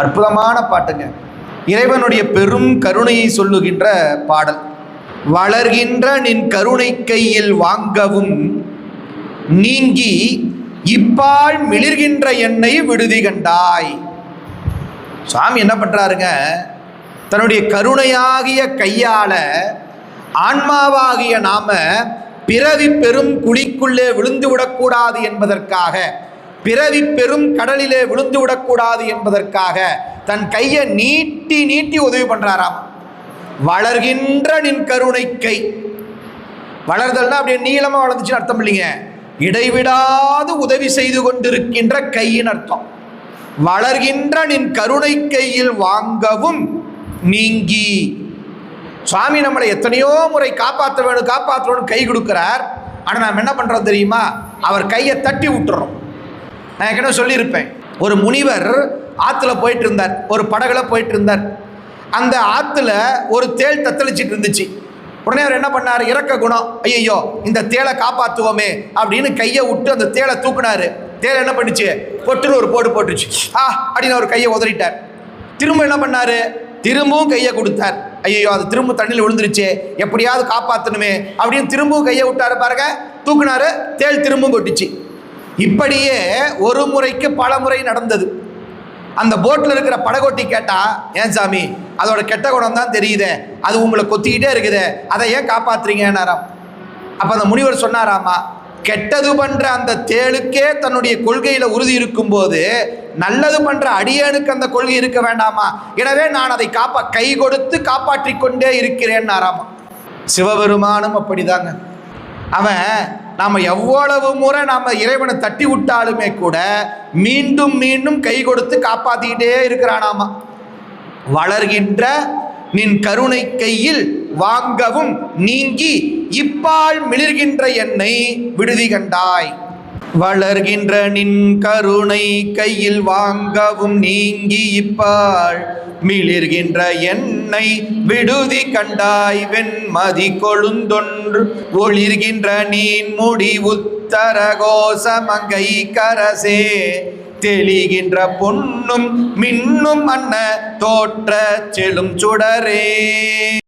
அற்புதமான பாட்டுங்க. இறைவனுடைய பெரும் கருணையை சொல்லுகின்ற பாடல். வளர்கின்ற நின் கருணை கையில் வாங்கவும் நீங்கி இப்பால் மிளிர்கின்ற என்னை விடுதி கண்டாய். சாமி என்ன பண்ணுறாருங்க தன்னுடைய கருணையாகிய கையால் ஆன்மாவாகிய நாம பிறவி பெரும் குழிக்குள்ளே விழுந்து விடக்கூடாது என்பதற்காக பிறவி பெரும் கடலிலே விழுந்து விடக்கூடாது என்பதற்காக தன் கையை நீட்டி நீட்டி உதவி பண்றாராம். வளர்கின்ற நின் கருணை கை வளர்தல்னா அப்படியே நீளமா வளர்ந்துச்சுன்னு அர்த்தம் இல்லைங்க. இடைவிடாது உதவி செய்து கொண்டிருக்கின்ற கையின் அர்த்தம். வளர்கின்ற நின் கருணை கையில் வாங்கவும் நீங்கி. சுவாமி நம்மளை எத்தனையோ முறை காப்பாற்ற வேணும் காப்பாற்றணும்னு கை கொடுக்கிறார். ஆனால் நாம் என்ன பண்ணுறோம் தெரியுமா? அவர் கையை தட்டி விட்டுறோம். நான் ஏற்கனவே சொல்லியிருப்பேன். ஒரு முனிவர் ஆற்றுல போயிட்டு இருந்தார் ஒரு படகுல போயிட்டு இருந்தார் அந்த ஆற்றுல ஒரு தேள் தத்தளிச்சிட்டு இருந்துச்சு. உடனே அவர் என்ன பண்ணார்? இறக்க குணம். ஐயோ இந்த தேளை காப்பாற்றுவோமே அப்படின்னு கையை விட்டு அந்த தேளை தூக்குனாரு. தேள் என்ன பண்ணுச்சு? பொட்டுன்னு ஒரு போடு போட்டுச்சு. ஆ அப்படின்னு அவர் கையை உதறிட்டார். திரும்ப என்ன பண்ணார்? திரும்பவும் கையை கொடுத்தார். ஐயோ அது திரும்ப தண்ணியில் விழுந்துருச்சே. எப்படியாவது காப்பாற்றணுமே அப்படின்னு திரும்பவும் கையை விட்டாரு பாருங்க. தூக்குனாரு தேள் திரும்பவும் கொட்டுச்சு. இப்படியே ஒரு முறைக்கு பல முறை நடந்தது. அந்த போட்டில் இருக்கிற படகோட்டி கேட்டா ஏன் சாமி அதோட கெட்ட குணம் தான் தெரியுதே அது உங்களை கொத்திக்கிட்டே இருக்குதே அதை ஏன் காப்பாத்துறீங்கன்னாராம். அப்போ அந்த முனிவர் சொன்னாராமா கெட்டது பண்ணுற அந்த தேளுக்கே தன்னுடைய கொள்கையில் உறுதி இருக்கும்போது நல்லது பண்ணுற அடியனுக்கு அந்த கொள்கை இருக்க வேண்டாமா? எனவே நான் அதை காப்பா கை கொடுத்து காப்பாற்றி கொண்டே இருக்கிறேன்னாராமா. சிவபெருமானும் அப்படிதாங்க. அவன் நாம் எவ்வளவு முறை நாம் இறைவனை தட்டி விட்டாலுமே கூட மீண்டும் மீண்டும் கை கொடுத்து காப்பாற்றிக்கிட்டே இருக்கிறானாமா? வளர்கின்ற நின் கருணை கையில் வாங்கவும் நீங்கி இப்பால் மிளிர்கின்ற என்னை விடுதி கண்டாய். வளர்கின்ற நின் கருணை கையில் வாங்கவும் நீங்கி இப்பாள். மிளிர்கின்ற என்னை விடுதி கண்டாய் வெண்மதி கொழுந்தொன்று. ஒளிர்கின்ற நீன் முடி உத்தர கோசமங்கை கரசே. தெளிகின்ற பொன்னும் மின்னும் அன்ன தோற்ற செலும் சுடரே.